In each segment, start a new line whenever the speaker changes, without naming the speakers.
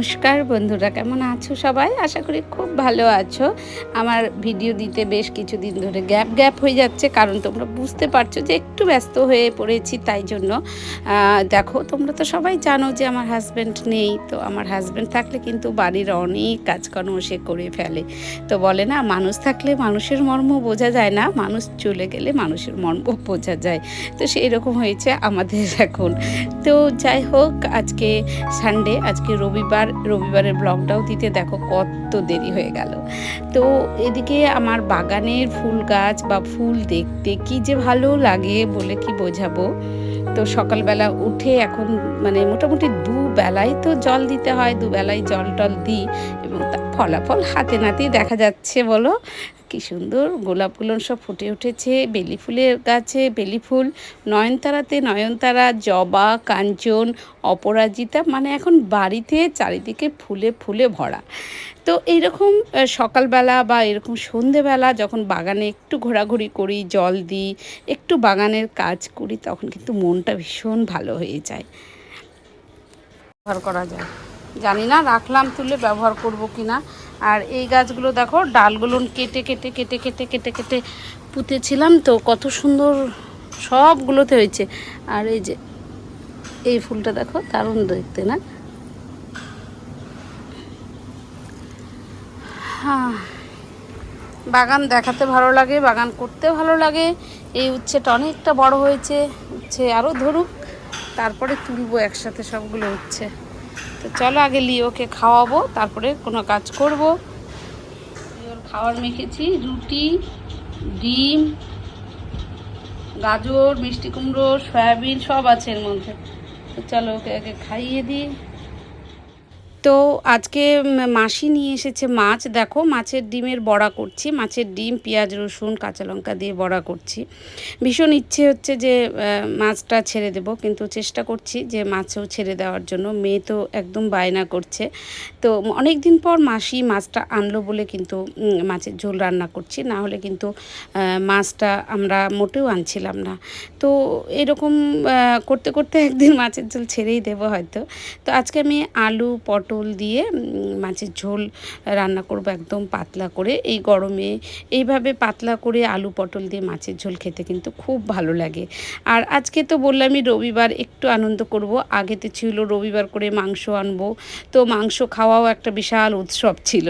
নমস্কার বন্ধুরা, কেমন আছো সবাই? আশা করি খুব ভালো আছো। আমার ভিডিও দিতে বেশ কিছুদিন ধরে গ্যাপ গ্যাপ হয়ে যাচ্ছে, কারণ তোমরা বুঝতে পারছ যে একটু ব্যস্ত হয়ে পড়েছি তাই জন্য। দেখো, তোমরা তো সবাই জানো যে আমার হাজব্যান্ড নেই, তো আমার হাজব্যান্ড থাকলে কিন্তু বাড়ির অনেক কাজকর্ম সে করে ফেলে। তো বলে না, মানুষ থাকলে মানুষের মর্ম বোঝা যায় না, মানুষ চলে গেলে মানুষের মর্ম বোঝা যায়। তো সেই রকম হয়েছে আমাদের এখন। তো যাই হোক, আজকে সানডে আজকে রবিবার, রবিবারের ব্লগটাও দিতে দেখো কত দেরি হয়ে গেল। তো এদিকে আমার বাগানের ফুল গাছ বা ফুল দেখতে কি যে ভালো লাগে বলে কি বোঝাবো? তো সকালবেলা উঠে এখন মানে মোটামুটি দুবেলায় তো জল দিতে হয় দুবেলায় জল টল দিই এবং ফলাফল হাতে নাতেই দেখা যাচ্ছে বলো। কি সুন্দর গোলাপগুলো সব ফুটে উঠেছে, বেলি ফুলের গাছে, বেলি ফুল, নয়নতারাতে নয়নতারা, জবা, কাঞ্চন, অপরাজিতা মানে এখন বাড়িতে চারিদিকে ফুলে ফুলে ভরা। তো এইরকম সকালবেলা বা এরকম সন্ধেবেলা যখন বাগানে একটু ঘোরাঘুরি করি, জল দিই, একটু বাগানের কাজ করি, তখন কিন্তু মনটা ভীষণ ভালো হয়ে যায়। ব্যবহার করা যায়। জানি না, রাখলাম তুলে ব্যবহার করব কি না আর এই গাছগুলো দেখো, ডালগুলো কেটে কেটে কেটে কেটে কেটে কেটে পুঁতেছিলাম তো, কত সুন্দর সবগুলোতে হয়েছে। আর এই যে, এই ফুলটা দেখো, দারুণ দেখতে না? হ্যাঁ বাগান দেখাতে ভালো লাগে, বাগান করতে ভালো লাগে। এই উচ্ছেটা অনেকটা বড় হয়েছে, উচ্ছে আরও ধরুক, তারপরে তুলবো একসাথে সবগুলো উচ্ছে। তো চলো আগে লিওকে খাওয়াবো, তারপরে কোনো কাজ করব। লিওর খাওয়ার মেখেছি, রুটি, ডিম, গাজর, মিষ্টি কুমড়ো, সয়াবিন, সব আছে এর মধ্যে। তো চলো ওকে আগে খাইয়ে দিই। তো আজকে মাসি নিয়ে এসেছে মাছ। দেখো, মাছের ডিমের বড়া করছি। মাছের ডিম, পেঁয়াজ, রসুন, কাঁচা লঙ্কা দিয়ে বড়া করছি। ভীষণ ইচ্ছে হচ্ছে যে মাছটা ছেড়ে দেব, কিন্তু চেষ্টা করছি যে মাছও ছেড়ে দেওয়ার জন্য। মেয়ে তো একদম বায়না করছে। তো অনেক দিন পর মাসি মাছটা আনলো বলে কিন্তু মাছের ঝোল রান্না করছি। না হলে কিন্তু মাছটা আমরা মোটেও আনছিলাম না। তো এরকম করতে করতে একদিন মাছের ঝোল ছেড়েই দেবো হয়তো। তো আজকে আমি আলু, পটল দিয়ে মাছের ঝোল রান্না করব একদম পাতলা করে। এই গরমে এইভাবে পাতলা করে আলু পটল দিয়ে মাছের ঝোল খেতে কিন্তু খুব ভালো লাগে। আর আজকে তো বললামই রবিবার, একটু আনন্দ করব। আগেতে ছিল রবিবার করে মাংস আনব। তো মাংস খাওয়াও একটা বিশাল উৎসব ছিল।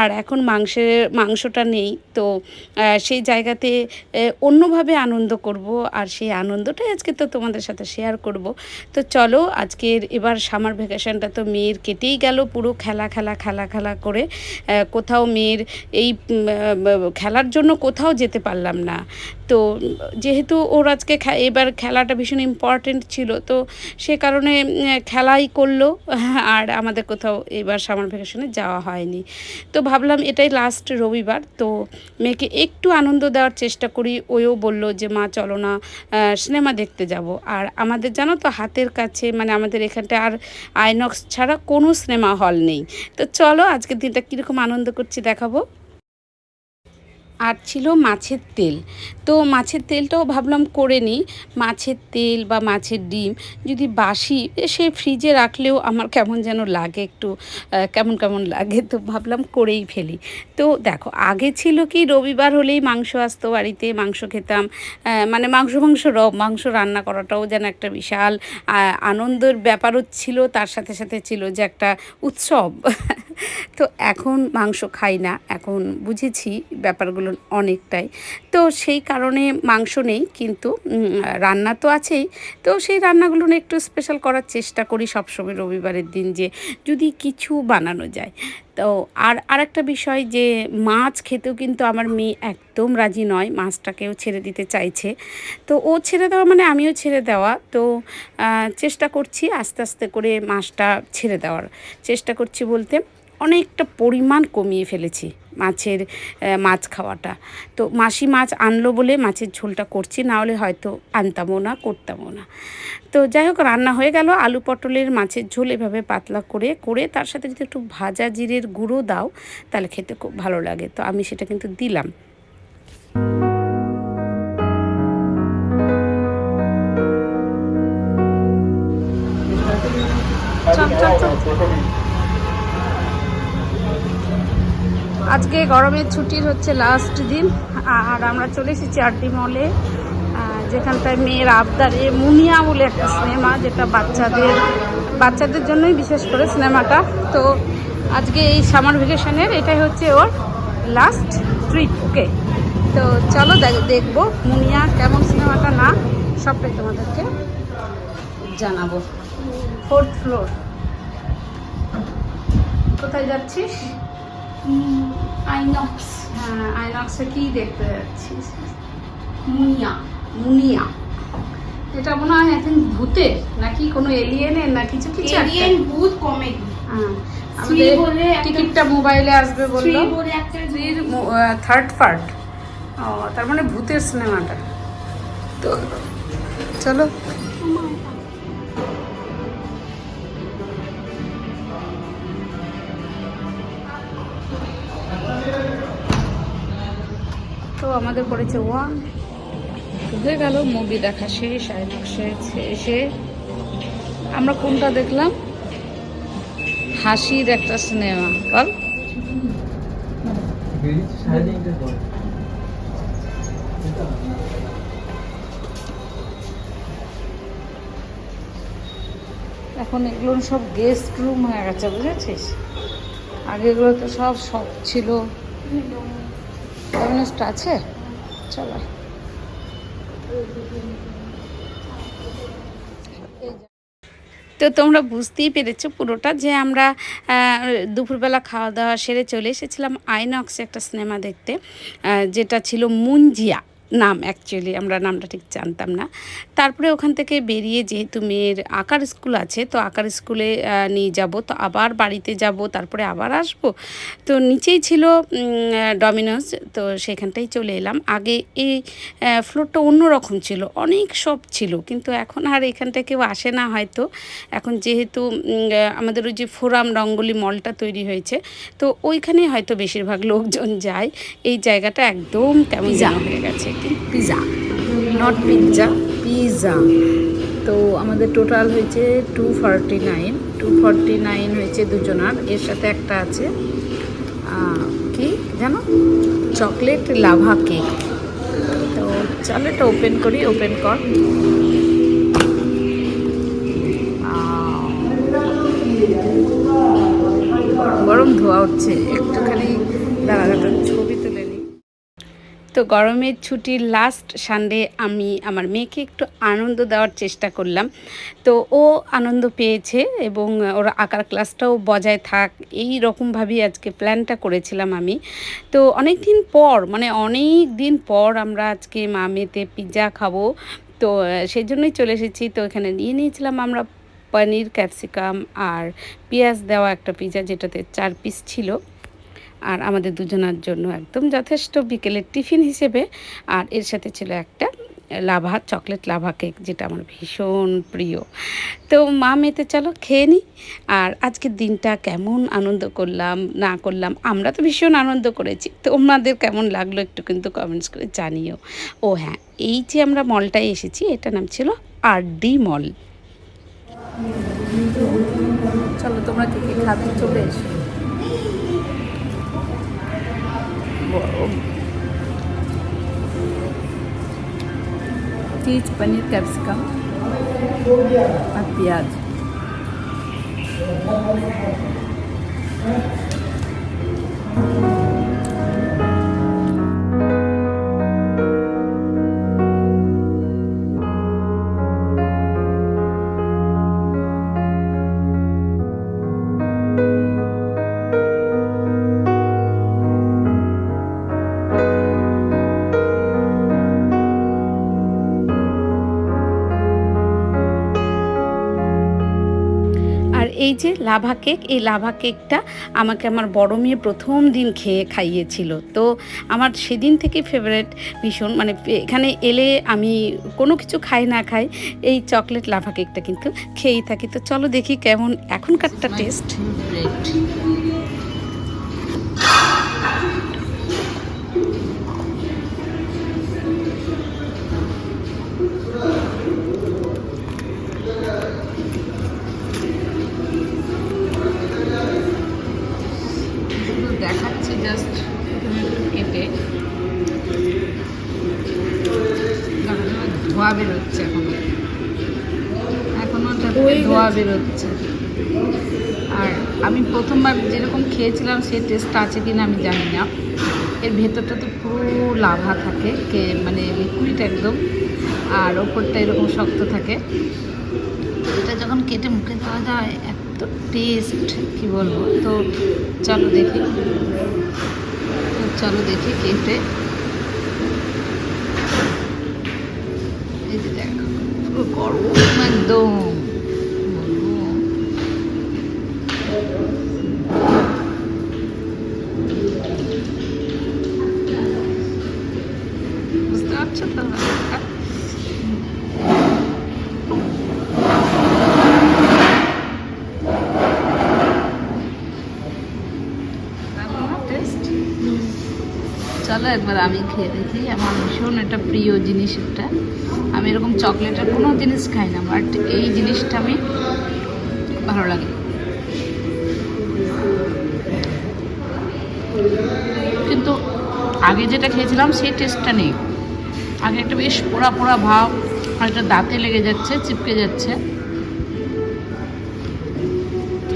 আর এখন মাংসের মাংসটা নেই। তো সেই জায়গাতে অন্যভাবে আনন্দ করব। আর সেই আনন্দটাই আজকে তো তোমাদের সাথে শেয়ার করব। তো চলো, আজকের এবার সামার ভ্যাকেশনটা তো মেয়ের কেটেই গেল পুরো খেলা খেলা খেলা খেলা করে কোথাও মেয়ের এই খেলার জন্য কোথাও যেতে পারলাম না। তো যেহেতু ওর আজকে এবার খেলাটা ভীষণ ইম্পর্টেন্ট ছিল, তো সে কারণে খেলাই করল, আর আমাদের কোথাও এবার সামার ভ্যাকেশনে যাওয়া হয়নি। তো ভাবলাম এটাই লাস্ট রবিবার, তো মেয়েকে একটু আনন্দ দেওয়ার চেষ্টা করি। ওও বলল যে, মা, চলো না সিনেমা দেখতে যাব। আর আমাদের জানো তো, হাতের কাছে মানে আমাদের এখানটা আর আইনক্স ছাড়া কোনো সিনেমা হল নেই। তো চলো আজকের দিনটা কীরকম আনন্দ করছি দেখাবো। আর ছিল মাছের তেল। তো মাছের তেলটাও ভাবলাম করে নিই। মাছের তেল বা মাছের ডিম যদি বাসি সে ফ্রিজে রাখলেও আমার কেমন যেন লাগে একটু কেমন কেমন লাগে তো ভাবলাম করেই ফেলি। তো দেখো, আগে ছিল কি রবিবার হলেই মাংস আসতো বাড়িতে, মাংস খেতাম মানে মাংস মাংস র, মাংস রান্না করাটাও যেন একটা বিশাল আনন্দের ব্যাপারও ছিল, তার সাথে সাথে ছিল যে একটা উৎসব। তো এখন মাংস খাই না, এখন বুঝেছি ব্যাপারগুলো অনেকটাই। তো সেই কারণে মাংস নেই, কিন্তু রান্না তো আছেই। তো সেই রান্নাগুলো একটু স্পেশাল করার চেষ্টা করি সবসময় রবিবারের দিন যে যদি কিছু বানানো যায়। তো আর আরেকটা বিষয় যে মাছ খেতেও কিন্তু আমার মেয়ে একদম রাজি নয়, মাছটাকেও ছেড়ে দিতে চাইছে। তো ও ছেড়ে দেওয়া মানে আমিও ছেড়ে দেওয়া। তো চেষ্টা করছি আস্তে আস্তে করে মাছটা ছেড়ে দেওয়ার। চেষ্টা করছি বলতে অনেকটা পরিমাণ কমিয়ে ফেলেছি মাছের মাছ খাওয়াটা। তো মাসি মাছ আনলো বলে মাছের ঝোলটা করছি, না হলে হয়তো আনতামও না, করতামও না। তো যাই হোক, রান্না হয়ে গেল। আলু পটলের মাছের ঝোল এভাবে পাতলা করে করে তার সাথে যদি একটু ভাজা জিরের গুঁড়ো দাও, তাহলে খেতে খুব ভালো লাগে। তো আমি সেটা কিন্তু দিলাম। আজকে গরমের ছুটির হচ্ছে লাস্ট দিন, আর আমরা চলে এসেছি আরডি মলে যেখানটায় মেয়ের আবদারে মুনিয়া বলে একটা সিনেমা যেটা বাচ্চাদের বাচ্চাদের জন্যই বিশেষ করে সিনেমাটা তো আজকে এই সামার ভ্যাকেশনের এটাই হচ্ছে ওর লাস্ট ট্রিপ ওকে তো চলো দেখ- দেখব মুনিয়া কেমন সিনেমাটা না, সবটাই তোমাদেরকে জানাব। ফোর্থ ফ্লোর কোথায় যাচ্ছিস?
আইনক্স
হ্যাঁ আইনক্সে কি দেখতে যাচ্ছিস মুনিয়া মুনিয়া। এটা মনে হয় এখন ভূতের নাকি কোনো এলিয়েনের না কিছু কিছু
এলিয়েন ভূত কমেডি
হ্যাঁ আমাদের টিকিটটা মোবাইলে আসবে বলল। থার্ড পার্ট ও তার মানে ভূতের সিনেমাটা তো চলো। আমাদের পড়েছে ওয়ান হয়ে গেল মুভি দেখা শেষ আইনক্সে এসে আমরা কোনটা দেখলাম? হাসির একটা সিনেমা বল। এখন এগুলো সব গেস্ট রুম হয়ে গেছে, বুঝেছিস? আগে এগুলো তো সব শখ ছিল। আছে? চলো। তো তোমরা বুঝতেই পেরেছ পুরোটা যে আমরা দুপুরবেলা খাওয়া দাওয়া সেরে চলে এসেছিলাম আইনক্সে একটা সিনেমা দেখতে যেটা ছিল মুঞ্জিয়া নাম অ্যাকচুয়ালি আমরা নামটা ঠিক জানতাম না। তারপরে ওখান থেকে বেরিয়ে যেহেতু মেয়ের আঁকার স্কুল আছে তো আঁকার স্কুলে নিয়ে যাব। তো আবার বাড়িতে যাব তারপরে আবার আসব। তো নিচেই ছিল ডমিনোস তো সেখানটাই চলে এলাম। আগে এই ফ্লোরটা অন্যরকম ছিল অনেক সব ছিল কিন্তু এখন আর এখানটা কেউ আসে না হয়তো। এখন যেহেতু আমাদের ওই যে ফোরাম রঙ্গলি মলটা তৈরি হয়েছে তো ওইখানে হয়তো বেশিরভাগ লোকজন যায়। এই জায়গাটা একদম কেমন যেন হয়ে গেছে। পিজা নট পিৎজা পিজা তো আমাদের টোটাল হয়েছে two forty nine two forty nine হয়েছে দুজনার। এর সাথে একটা আছে কি জানো? চকলেট লাভা কেক তো চলো এটা ওপেন করি ওপেন কর। গরম ধোয়া হচ্ছে একটুখানি দাঁড়া ছবি তো গরমের ছুটির লাস্ট সানডে আমি আমার মেয়েকে একটু আনন্দ দেওয়ার চেষ্টা করলাম। তো ও আনন্দ পেয়েছে এবং ওর আঁকার ক্লাসটাও বজায় থাক, এই রকমভাবেই আজকে প্ল্যানটা করেছিলাম আমি। তো অনেক দিন পর মানে অনেক দিন পর আমরা আজকে মা মেয়েতে পিৎজা খাব, তো সেই জন্যই চলে এসেছি। তো এখানে নিয়ে নিয়েছিলাম আমরা পনির ক্যাপসিকাম আর পেঁয়াজ দেওয়া একটা পিৎজা যেটাতে চার পিস ছিল। আর আমাদের দুজনার জন্য একদম যথেষ্ট বিকেলের টিফিন হিসেবে। আর এর সাথে ছিল একটা লাভা, চকলেট লাভা কেক, যেটা আমার ভীষণ প্রিয়। তো মা মেতে চলো, খেয়ে নিই আর আজকের দিনটা কেমন আনন্দ করলাম, না করলাম, আমরা তো ভীষণ আনন্দ করেছি। তো তোমাদের কেমন লাগল একটু কিন্তু কমেন্টস করে জানিও। ও হ্যাঁ এই যে আমরা মলটায় এসেছি এটা নাম ছিল আর ডি মল। চলো, তোমরা কে খাবে, চলে এসো। গরম চিজ পনির ক্যাপসিকাম আর যে লাভা কেক এই লাভা কেকটা আমাকে আমার বড় মেয়ে প্রথম দিন খেয়ে খাইয়েছিল। তো আমার সেদিন থেকে ফেভারেট ভীষণ মানে এখানে এলে আমি কোনো কিছু খাই না খাই এই চকলেট লাভা কেকটা কিন্তু খেয়েই থাকি। তো চলো দেখি কেমন এখনকারটা টেস্ট ধোয়া বেরোচ্ছে এখনও। এখনও ধোয়া বেরোচ্ছে। আর আমি প্রথমবার যেরকম খেয়েছিলাম সে টেস্ট আছে কিনা আমি জানি না। এর ভেতরটা তো পুরো লাভা থাকে কে মানে লিকুইড একদম। আর ওপরটা এরকম শক্ত থাকে। এটা যখন কেটে মুখে দেওয়া যায় এত টেস্ট কি বলব? তো চলো দেখি। চলো দেখি কেটে গরম একদম চলো একবার আমি খেয়ে দেখি আমার ভীষণ একটা প্রিয় জিনিস একটা। আমি এরকম চকলেটের কোনো জিনিস খাই না বাট এই জিনিসটা আমি ভালো লাগে। কিন্তু আগে যেটা খেয়েছিলাম সেই টেস্টটা নেই। আগে একটা বেশ পোড়া পোড়া ভাব একটা দাঁতে লেগে যাচ্ছে, চিপকে যাচ্ছে।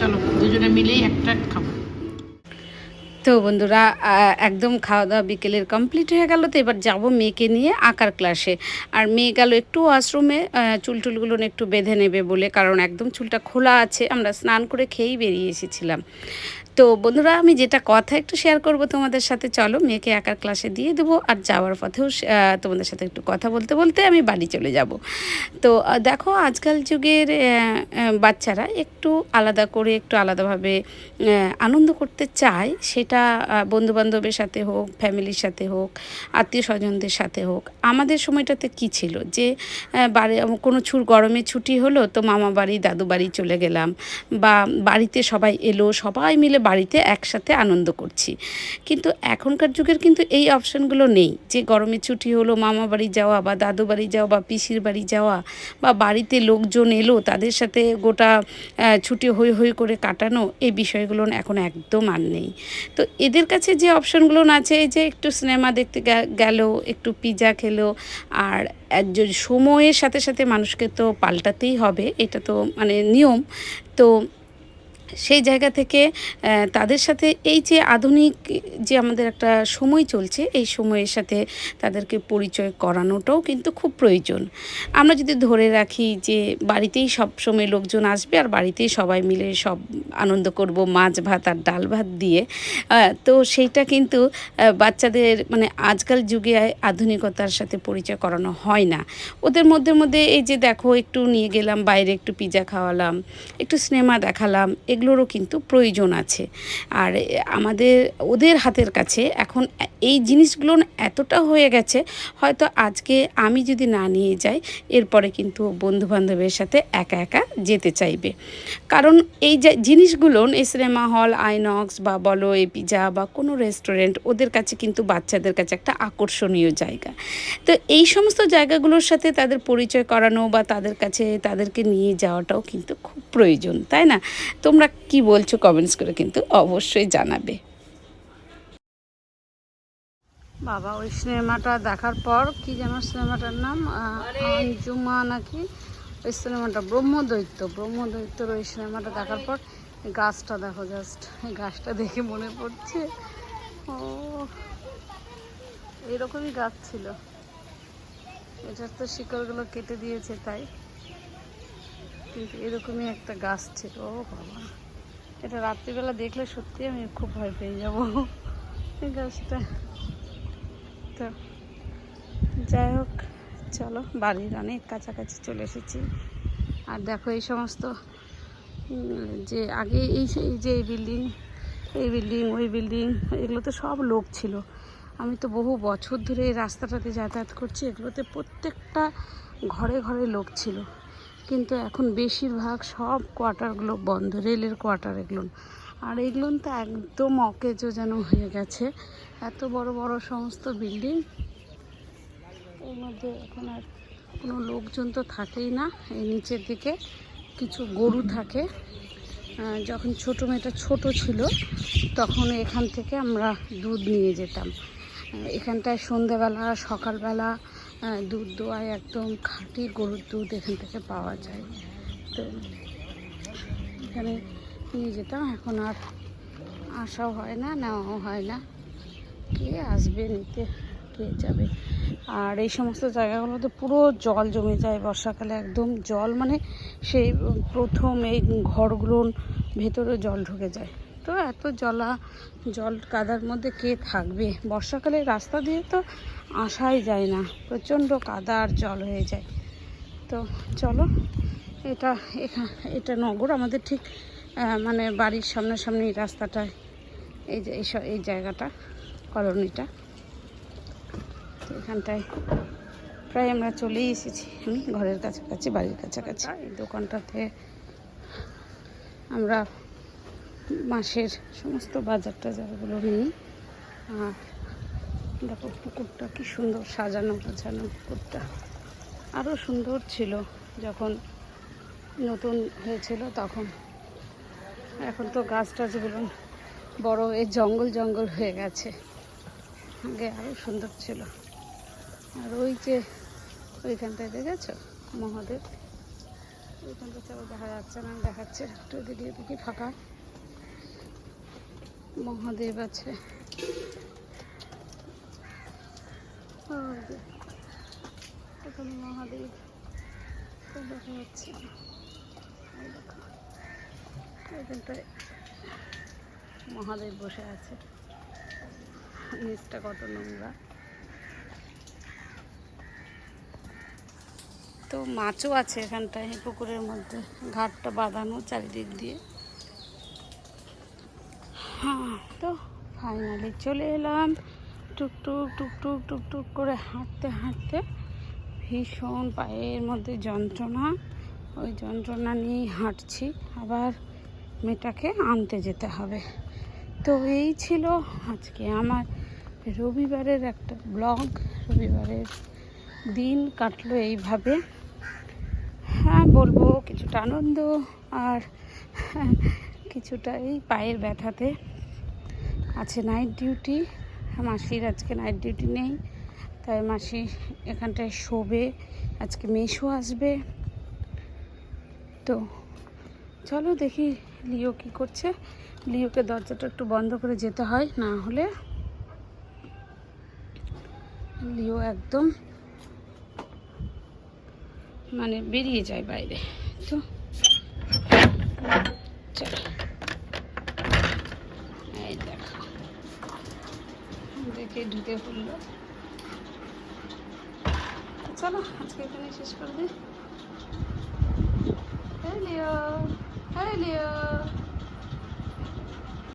চলো, দুজনে মিলেই একটা তো বন্ধুরা একদম খাওয়া দাওয়া বিকেলের কমপ্লিট হয়ে গেল তো এবার যাব মেয়েকে নিয়ে আঁকার ক্লাসে আর মেয়ে গেল একটু ওয়াশরুমে চুল টুলগুলো একটু বেঁধে নেবে বলে, কারণ একদম চুলটা খোলা আছে, আমরা স্নান করে খেয়েই বেরিয়ে এসেছিলাম। তো বন্ধুরা, আমি যেটা কথা একটু শেয়ার করব তোমাদের সাথে, চলো মেয়েকে একার ক্লাসে দিয়ে দেবো আর যাওয়ার পথেও তোমাদের সাথে একটু কথা বলতে বলতে আমি বাড়ি চলে যাব। তো দেখো আজকাল যুগের বাচ্চারা একটু আলাদা করে, একটু আলাদাভাবে আনন্দ করতে চায়। সেটা বন্ধু বান্ধবের সাথে হোক, ফ্যামিলির সাথে হোক আত্মীয় স্বজনদের সাথে হোক। আমাদের সময়টাতে কি ছিল? যে বাড়ি, কোনো ছুর, গরমে ছুটি হলো, তো মামা বাড়ি দাদু বাড়ি চলে গেলাম। বা বাড়িতে সবাই এলো, সবাই মিলে বাড়িতে একসাথে আনন্দ করছি। কিন্তু এখনকার যুগের কিন্তু এই অপশানগুলো নেই। যে গরমে ছুটি হলো, মামা বাড়ি যাওয়া বা দাদু বাড়ি যাওয়া বা পিসির বাড়ি যাওয়া বা বাড়িতে লোকজন এলো, তাদের সাথে গোটা ছুটি হই হই করে কাটানো, এই বিষয়গুলো এখন একদম আর নেই। তো এদের কাছে যে অপশানগুলো আছে যে একটু সিনেমা দেখতে গেল, একটু পিজা খেলো, আর একজন সময়ের সাথে সাথে মানুষকে তো পাল্টাতেই হবে, এটা তো মানে নিয়ম। তো সেই জায়গা থেকে তাদের সাথে এই যে আধুনিক যে আমাদের একটা সময় চলছে, এই সময়ের সাথে তাদেরকে পরিচয় করানোটাও কিন্তু খুব প্রয়োজন। আমরা যদি ধরে রাখি যে বাড়িতেই সব সময় লোকজন আসবে আর বাড়িতেই সবাই মিলে সব আনন্দ করব, মাছ ভাত আর ডাল ভাত দিয়ে তো সেইটা কিন্তু বাচ্চাদের মানে আজকাল যুগে আধুনিকতার সাথে পরিচয় করানো হয় না। ওদের মধ্যে মধ্যে এই যে দেখো, একটু নিয়ে গেলাম, বাইরে একটু পিৎজা খাওয়ালাম, একটু সিনেমা দেখালাম এগুলোরও কিন্তু প্রয়োজন আছে। আর আমাদের, ওদের হাতের কাছে এখন এই জিনিসগুলো এতটা হয়ে গেছে, হয়তো আজকে আমি যদি না নিয়ে যাই, এরপরে কিন্তু বন্ধু বান্ধবের সাথে একা একা যেতে চাইবে। কারণ এই যে জিনিসগুলো, এই সিনেমা হল, আইনক্স বা বলো এই পিজা বা কোনো রেস্টুরেন্ট, ওদের কাছে কিন্তু বাচ্চাদের কাছে একটা আকর্ষণীয় জায়গা। তো এই সমস্ত জায়গাগুলোর সাথে তাদের পরিচয় করানো বা তাদের কাছে তাদেরকে নিয়ে যাওয়াটাও কিন্তু খুব প্রয়োজন, তাই না? তোমরা কি বলছো কমেন্টস করে কিন্তু অবশ্যই জানাবে। বাবা, ওই সিনেমাটা দেখার পর কি যেন সিনেমাটার নাম? আঞ্জুমা নাকি? ওই সিনেমাটা, ব্রহ্মদৈত্য, ব্রহ্মদৈত্যর ওই সিনেমাটা দেখার পর গাছটা দেখো জাস্ট এই গাছটা দেখে মনে পড়ছে। ও, এরকমই গাছ ছিল। এটার তো শিকড়গুলো কেটে দিয়েছে তাই। কিন্তু এরকমই একটা গাছ ছিল, ও বাবা। এটা রাত্রিবেলা দেখলে সত্যি আমি খুব ভয় পেয়ে যাব। এই গাছটা। তো যাই হোক, চলো, বাড়ির অনেক কাছাকাছি চলে এসেছি। আর দেখো এই সমস্ত যে আগে এই যে এই বিল্ডিং এই বিল্ডিং, ওই বিল্ডিং, এগুলোতে সব লোক ছিল। আমি তো বহু বছর ধরে এই রাস্তাটাতে যাতায়াত করছি, এগুলোতে প্রত্যেকটা ঘরে ঘরে লোক ছিল। কিন্তু এখন বেশিরভাগ সব কোয়ার্টারগুলো বন্ধ রেলের কোয়ার্টার এগুলো আর এগুলো তো একদম অকেজো যেন হয়ে গেছে। এত বড় বড় সমস্ত বিল্ডিং এর মধ্যে এখন আর কোনো লোকজন তো থাকেই না। এই নিচের দিকে কিছু গরু থাকে। যখন ছোটো মেয়েটা ছোট ছিল, তখন এখান থেকে আমরা দুধ নিয়ে যেতাম। এখানটায় সন্ধেবেলা, সকালবেলা দুধ দোয়ায় একদম খাঁটি গরুর দুধ এখান থেকে পাওয়া যায়। তো এখানে নিয়ে যেতাম, এখন আর আসাও হয় না, নেওয়াও হয় না। কে আসবে, নিতে, কে যাবে? আর এই সমস্ত জায়গাগুলোতে পুরো জল জমে যায় বর্ষাকালে, একদম জল মানে সেই প্রথম এই ঘরগুলোর ভেতরে জল ঢুকে যায়। তো এত জলা জল কাদার মধ্যে কে থাকবে? বর্ষাকালে রাস্তা দিয়ে তো আসাই যায় না প্রচণ্ড কাদা আর জল হয়ে যায়। তো চলো এটা এখান এটা নগর আমাদের ঠিক মানে বাড়ির সামনাসামনি রাস্তাটায় এই যে এইসব এই জায়গাটা কলোনিটা। তো এখানটায় প্রায় আমরা চলেই এসেছি আমি ঘরের কাছাকাছি বাড়ির কাছাকাছি। এই দোকানটাতে আমরা মাসের সমস্ত বাজার টাজারগুলো নিই। আর দেখো পুকুরটা কি সুন্দর সাজানো গোছানো পুকুরটা। আরও সুন্দর ছিল যখন নতুন হয়েছিল তখন। এখন তো গাছ টাছগুলো বড় হয়ে জঙ্গল জঙ্গল হয়ে গেছে। আগে আরও সুন্দর ছিল। আর ওই যে ওইখানটায় দেখেছ? মহাদেব? ওইখানটা চলো দেখা যাচ্ছে না, দেখাচ্ছে। একটু দিকে দেখি ফাঁকা। মহাদেব আছে। মহাদেব দেখা যাচ্ছে ওইখানটায় মহাদেব বসে আছে। নিচটা কত নোংরা। তো মাছও আছে এখানটায়, পুকুরের মধ্যে। ঘাটটা বাঁধানো চারিদিক দিয়ে। হ্যাঁ তো ফাইনালি চলে এলাম। টুকটুক টুকটুক টুকটুক করে হাঁটতে হাঁটতে ভীষণ পায়ের মধ্যে যন্ত্রণা। ওই যন্ত্রণা নিয়েই হাঁটছি। আবার মেয়েটাকে আনতে যেতে হবে। তো এই ছিল আজকে আমার রবিবারের একটা ব্লগ রবিবারের দিন কাটলো এইভাবে। হ্যাঁ বলব কিছুটা আনন্দ। আর কিছুটা এই পায়ের ব্যথাতে আছে নাইট ডিউটি মাসির আজকে নাইট ডিউটি নেই, তাই মাসি এখানটায় শোবে। আজকে মেশো আসবে। তো চলো দেখি লিও কি করছে। লিওকে দরজাটা একটু বন্ধ করে যেতে হয়, না হলে লিও একদম মানে বেরিয়ে যায় বাইরে। তো চলো এই দেখো দেখে ঢুকে পড়ল চলো আজকে এখানে শেষ করে দিই। হ্যাঁ লিও। হ্যাঁ লিও।